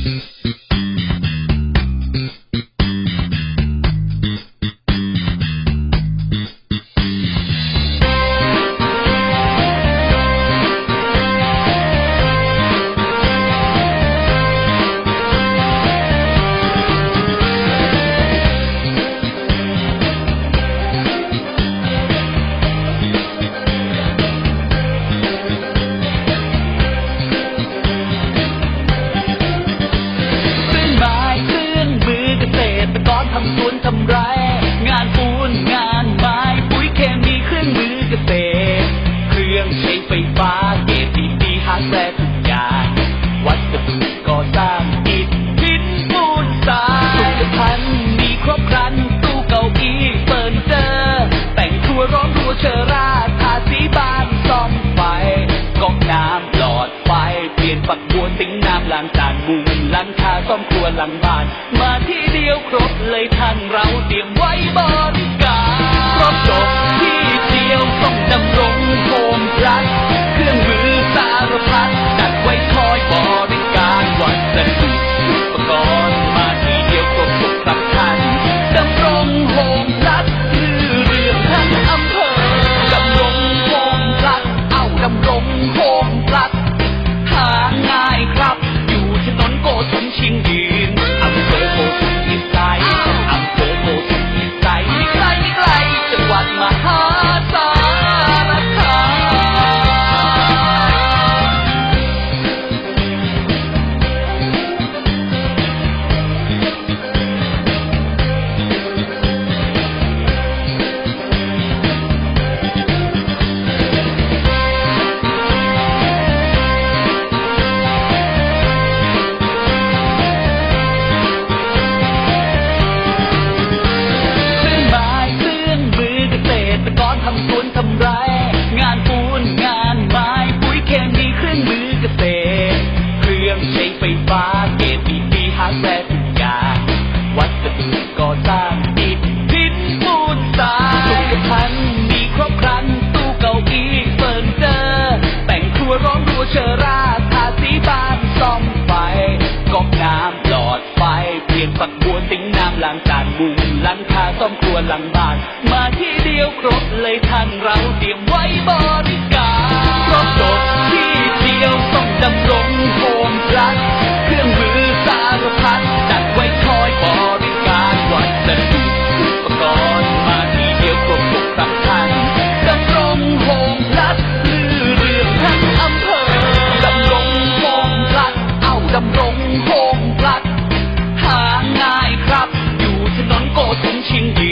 Mm-hmm. างจานมุงหลังคาซ้อมครัวหลังบ้าน มาที่เดียวครบเลยทางเราเตรียมไว้บ้ องน้ำหลอดไฟเปลี่ยนฝักบัวติ้งน้ำล้างจานมุงล้างคาซ่อมครัวล้างบ้าน มาที่เดียวครบเลยทางเราเตรียมไว้บริการครบจบ 情。